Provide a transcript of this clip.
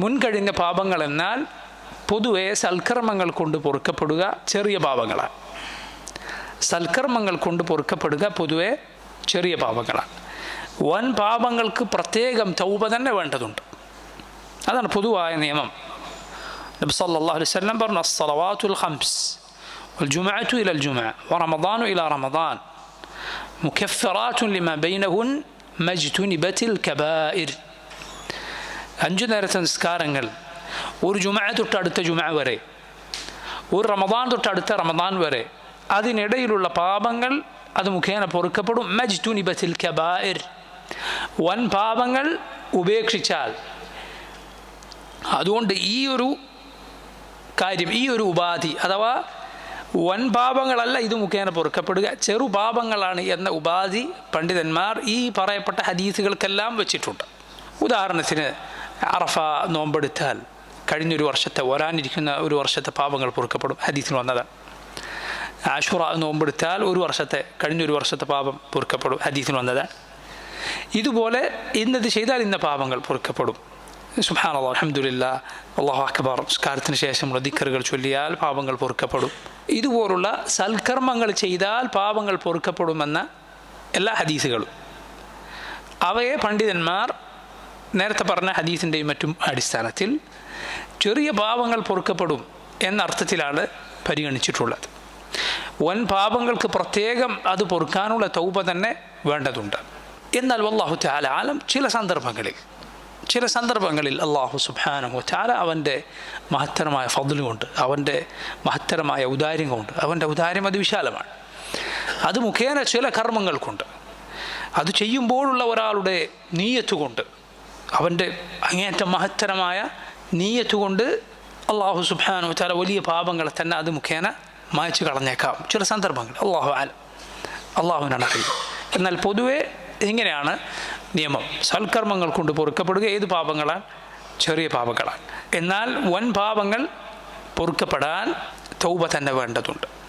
മുൻകഴിഞ്ഞ പാപങ്ങൾ എന്നാൽ പൊതുവെ സൽക്കർമ്മങ്ങൾ കൊണ്ട് പൊറുക്കപ്പെടുക ചെറിയ പാപങ്ങളാണ് സൽക്കർമ്മങ്ങൾ കൊണ്ട് പൊറുക്കപ്പെടുക പൊതുവെ ചെറിയ പാപങ്ങളാണ് വൻ പാപങ്ങൾക്ക് പ്രത്യേകം തൗബ തന്നെ വേണ്ടതുണ്ട് അതാണ് പൊതുവായ നിയമം നബി സല്ലല്ലാഹു അലൈഹി വസല്ലം പറഞ്ഞു അസ്സലവാത്തുൽ ഖംസ് والجمعة إلى الجمعة ورمضان إلى رمضان مكفرات لما بينهن ما اجتنبت الكبائر അഞ്ചു നേര സംസ്കാരങ്ങൾ ഒരു ജുമ തൊട്ട് അടുത്ത ജുമ വരെ ഒരു റമദാൻ തൊട്ട് അടുത്ത റമദാൻ വരെ അതിനിടയിലുള്ള പാപങ്ങൾ അത് മുഖേന പൊറുക്കപ്പെടും. മജ്തുനിബത്തിൽ കബായിർ. വൻ പാപങ്ങൾ ഉപേക്ഷിച്ചാൽ അതുകൊണ്ട് ഈ ഒരു കാര്യം ഈ ഒരു ഉപാധി അഥവാ വൻ പാപങ്ങളല്ല ഇത് മുഖേന പൊറുക്കപ്പെടുക. ചെറു പാപങ്ങളാണ് എന്ന ഉപാധി പണ്ഡിതന്മാർ ഈ പറയപ്പെട്ട ഹദീസുകൾക്കെല്ലാം വെച്ചിട്ടുണ്ട്. ഉദാഹരണത്തിന് അറഫ നോമ്പെടുത്താൽ കഴിഞ്ഞൊരു വർഷത്തെ വരാനിരിക്കുന്ന ഒരു വർഷത്തെ പാപങ്ങൾ പൊറുക്കപ്പെടും. ഹദീസിൽ വന്നതാണ്. ആഷുറ നോമ്പെടുത്താൽ ഒരു വർഷത്തെ കഴിഞ്ഞൊരു വർഷത്തെ പാപം പൊറുക്കപ്പെടും. ഹദീസിൽ വന്നതാണ്. ഇതുപോലെ ഇന്നത് ചെയ്താൽ ഇന്ന പാപങ്ങൾ പൊറുക്കപ്പെടും. സുഹാന അലഹമുല്ല അള്ളാഹു അക്ബർ. സ്കാരത്തിന് ശേഷമുള്ള ദിക്കറുകൾ ചൊല്ലിയാൽ പാപങ്ങൾ പൊറുക്കപ്പെടും. ഇതുപോലുള്ള സൽക്കർമ്മങ്ങൾ ചെയ്താൽ പാപങ്ങൾ പൊറുക്കപ്പെടുമെന്ന എല്ലാ ഹദീസുകളും. അവയെ പണ്ഡിതന്മാർ നേരത്തെ പറഞ്ഞ ഹദീസിന്റെയും മറ്റും അടിസ്ഥാനത്തിൽ ചെറിയ പാപങ്ങൾ പൊറുക്കപ്പെടും എന്നർത്ഥത്തിലാണ് പരിഗണിച്ചിട്ടുള്ളത്. വൻ പാപങ്ങൾക്ക് പ്രത്യേകം അത് പൊറുക്കാനുള്ള തൗപ തന്നെ വേണ്ടതുണ്ട്. എന്നാൽ അള്ളാഹു ചാല ആലം ചില സന്ദർഭങ്ങളിൽ ചില സന്ദർഭങ്ങളിൽ അള്ളാഹു സുബാനഹു ചാല അവന്റെ മഹത്തരമായ ഫضൽ കൊണ്ട് അവന്റെ മഹത്തരമായ ഔദാര്യം കൊണ്ട് അവന്റെ ഔദാര്യം അതിവിശാലമാണ് അത് മുഖേന ചില കർമ്മങ്ങൾ കൊണ്ട് അത് ചെയ്യുമ്പോഴുള്ള ഒരാളുടെ നീയത്ത് കൊണ്ട് അവന്റെ അങ്ങേറ്റം മഹത്തരമായ നീയത്തുകൊണ്ട് അള്ളാഹു സുബാനു ചില വലിയ പാപങ്ങളെ തന്നെ അത് മുഖേന മായച്ചു കളഞ്ഞേക്കാം. ചില സന്ദർഭങ്ങൾ അള്ളാഹു ആലം അള്ളാഹുവിനാണ് അറിയുക എന്നാൽ പൊതുവെ ഇങ്ങനെയാണ് നിയമം. സൽക്കർമ്മങ്ങൾ കൊണ്ട് പൊറുക്കപ്പെടുക ഏത് പാപങ്ങളാണ്? ചെറിയ പാപങ്ങളാണ്. എന്നാൽ വൻ പാപങ്ങൾ പൊറുക്കപ്പെടാൻ തൗബ തന്നെ വേണ്ടതുണ്ട്.